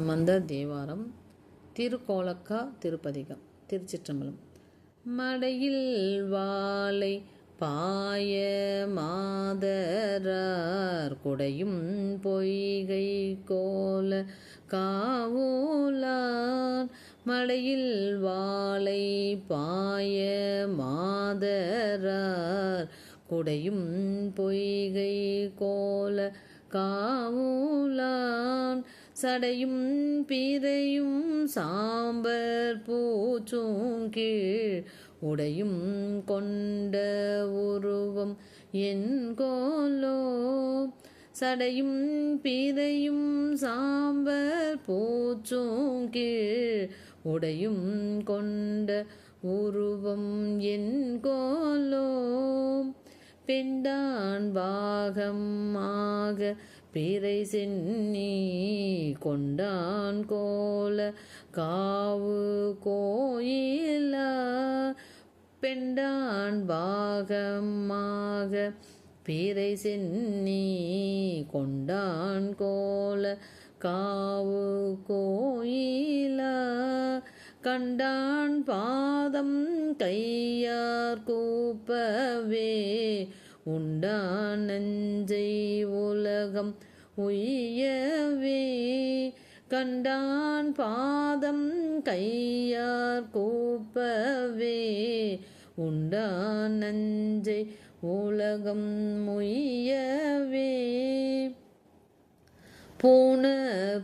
மந்த தேவாரம் திருக்கோலக்கா திருப்பதிகம் திருச்சிற்றம்பலம். மடையில் வாளை பாய மாதரார் குடையும் பொய்கை கோல காவோலார். மடையில் வாளை பாய மாதரார் குடையும் பொய்கை கோல காவூலான். சடையும் பிறையும் சாம்பர் பூச்சும் கீழ் உடையும் கொண்ட உருவம் என் கோலோ. சடையும் பிறையும் சாம்பர் பூச்சும் கீழ் உடையும் கொண்ட உருவம் என் கோலோ. பெண்டான் பாகமாக பிறை சென்னி கொண்டான் கோல காவு கோயில பெண்டான் பாகமாக பிறை சென்னி கொண்டான் கோல காவு கோயில கண்டான் பாதம் கையார் கூப்பவே உண்டான் நஞ்சை உலகம் உய்யவே கண்டான் பாதம் கையார் கூப்பவே. உண்டான் நஞ்சை உலகம் முய்யவே. பூன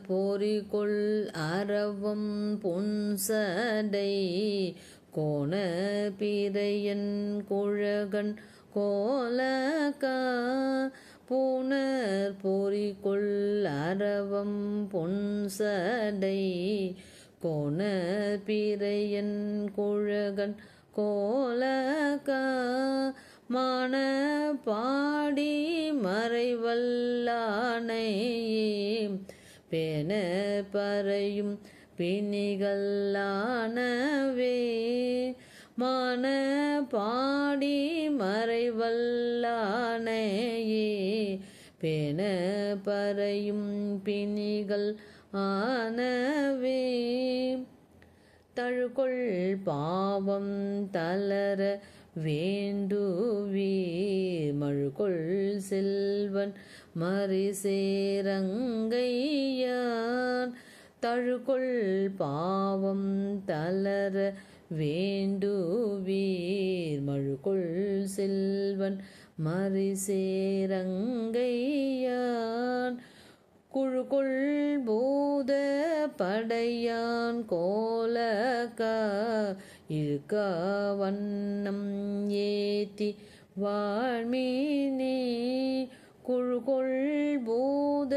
பொறிகொள் அரவம் புன்சடை கோண பிறையன் குழகன் கோலகா. பூனர் பொறிகொள் அரவம் பொன்சடை கோண பிறையன் குழகன் கோலகா. மான பாடி மறைவல்லானை பேன பறையும் பிணிகல்லானவே மான பாடி மறைவல்லானையே பேன பறையும் பிணிகள் ஆனவே. தழுகொள் பாவம் தளர வேண்டுவே. மழுகொள் செல்வன் மறிசேரங்கையான். தழுகொள் பாவம் தளர வேண்டுவீர் மழுகொள் செல்வன் மறிசேரங்கையான் குழுக்குள் பூத படையான் கோலக்கா இழுக்க வண்ணம் ஏத்தி வாழ்மீனே. குழுகொள் பூத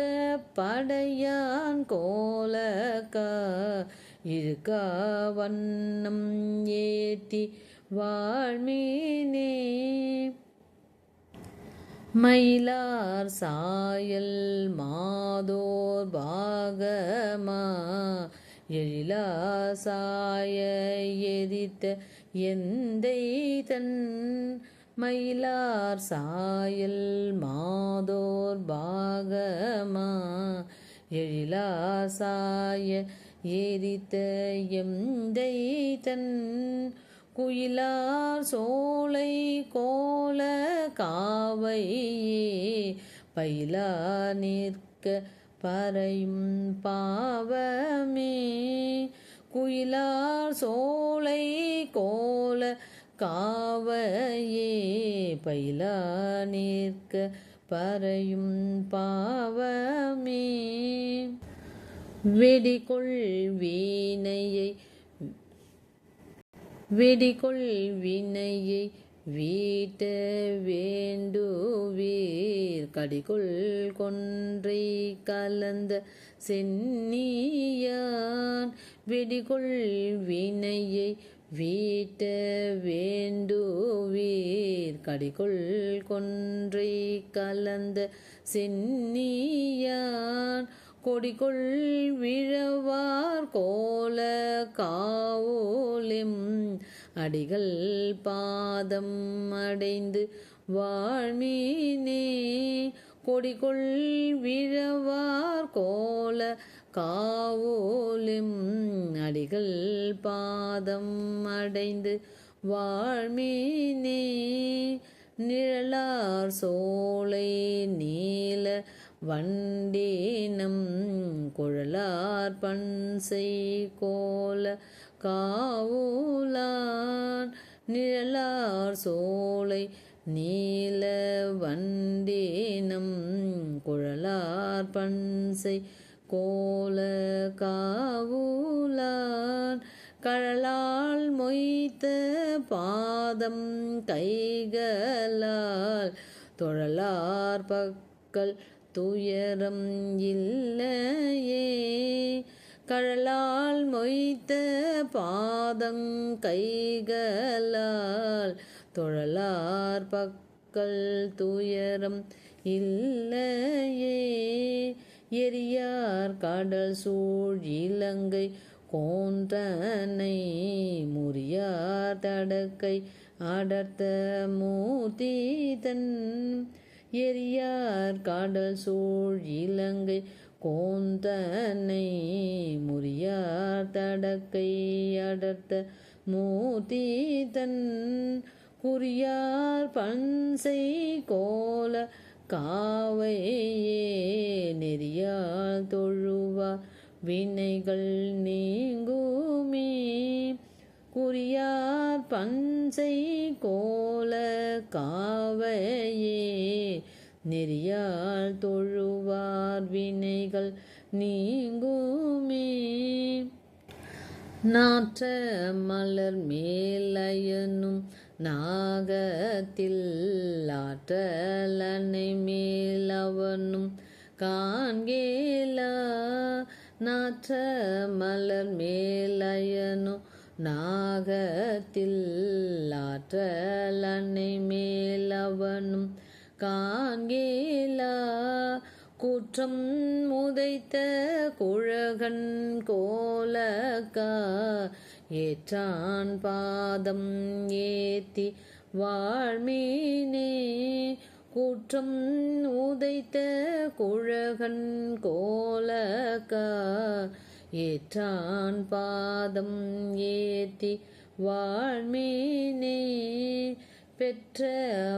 படையான் கோலக்கா இழுக்க வண்ணம் ஏத்தி வாழ்மீனே. மயிலார் சாயல் மாதோர் பாகமா எழிலா சாய எதித்த எந்தை தன் மயிலார் சாயல் மாதோர் பாகமா எழிலா சாய எரித்த எந்தை தன் குயிலார் சோலை கோல காவையே பயிலா நிற்க பறையும் பாவமே. குயிலார் சோலை கோல காவையே பயிலா நிற்க பறையும் பாவமே. வெடிகொள் வீணையை வெடிகொள் வினையை வீட்ட வேண்டுவீர். கடிகொள் கொன்றை கலந்த சென்னியான் வெடிகொள் வினையை வீட்ட வேண்டுவீர். கடிகொள் கொன்றை கலந்த சென்னியான் கொடிகொள் விழவார் கோல காவோலிம். அடிகள் பாதம் அடைந்து வாழ்மீனே. கொடிகொள் விழவார் கோல காவோலிம். அடிகள் பாதம் அடைந்து வாழ்மீனே. நிழலார் சோலை நீல வண்டேனம் குழலார் பன்சை கோல காவூலான் நிழலார் சோலை நீல வண்டேனம் குழலார் பன்சை கோல காவூலான் கழலால் மொய்த்த பாதம் கைகளால் தொழலார் பக்கல் துயரம் இல்லையே. கழலால் மொய்த்த பாதங் கைகளால் தொழலார் பக்கல் துயரம் இல்லையே. எரியார் கடல் சூழ் இலங்கை கோன்றனை முறியார் தடக்கை அடர்த்த மூதி தன் எரியார் காடல் சூழ் இலங்கை கோந்தனை முறியார் தடக்கை அடர்த்த மூர்த்திதன் குறியார் பன்சை கோல காவையே நெறியால் தொழுவார் வினைகள் நீங்குமே. குறியார் பஞ்சை கோல காவையே நெறியால் தொழுவார் வினைகள் நீங்குமே. நாற்ற மலர் மேலயனும் நாகத்தில் ஆற்றலனை மேலவனும் காண்கேலா. நாற்ற மலர் மேலயனும் நாகத்தில் ஆற்றலனை மேலவனும் காண்கேலா கூற்றம் முதைத்த குழகன் கோலக்கா. ஏற்றான் பாதம் ஏத்தி வாழ்மீனே. கூற்றம் உதைத்த குழகன் கோலக்கா. ஏற்றான் பாதம் ஏத்தி வாழ்மீனே. பெற்ற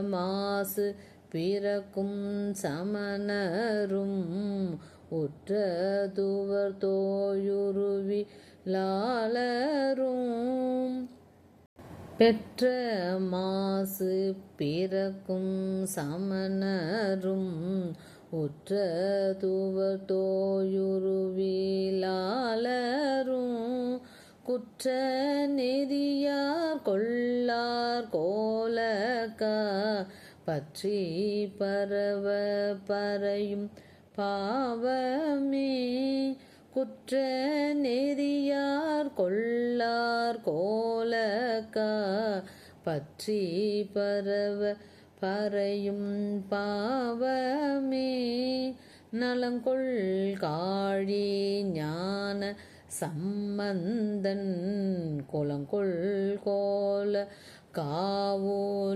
மாசு பிறக்கும் சமணரும் உற்றதுவர் தோயுருவி லாளரும் பெற்ற மாசு பிறக்கும் சமணரும் உற்றதுவர் தோயுருவிலாளரும் குற்ற நெறியார் கொள்ளார் கோலக்கா பற்றி பரவ பறையும் பாவமே. குற்ற நெறியார் கொள்ளார் கோலக்கா. பற்றி பரவ பறையும் பாவமே. நலங்கொள் காழி ஞான சம்பந்தன் குலங்கொள் கோல காவோலானையே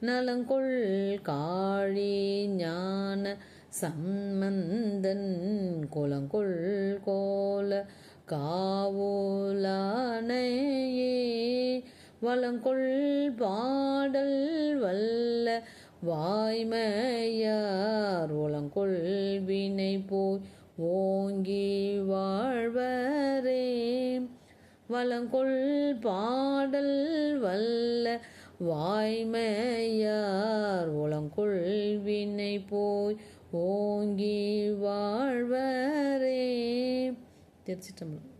நலங்கொள் காழி ஞான சம்பந்தன் குலங்கொள் கோல காவோலானையே வளங்கொள் பாடல் வல்ல வாய்மையார் உளங்கொள் வினை போய் ஓங்கி வாழ் வளங்கொள் பாடல் வல்ல வாய்மையார் உளங்கொள் வினை போய் ஓங்கி வாழ்வரே. திருச்சிட்டம்பலம்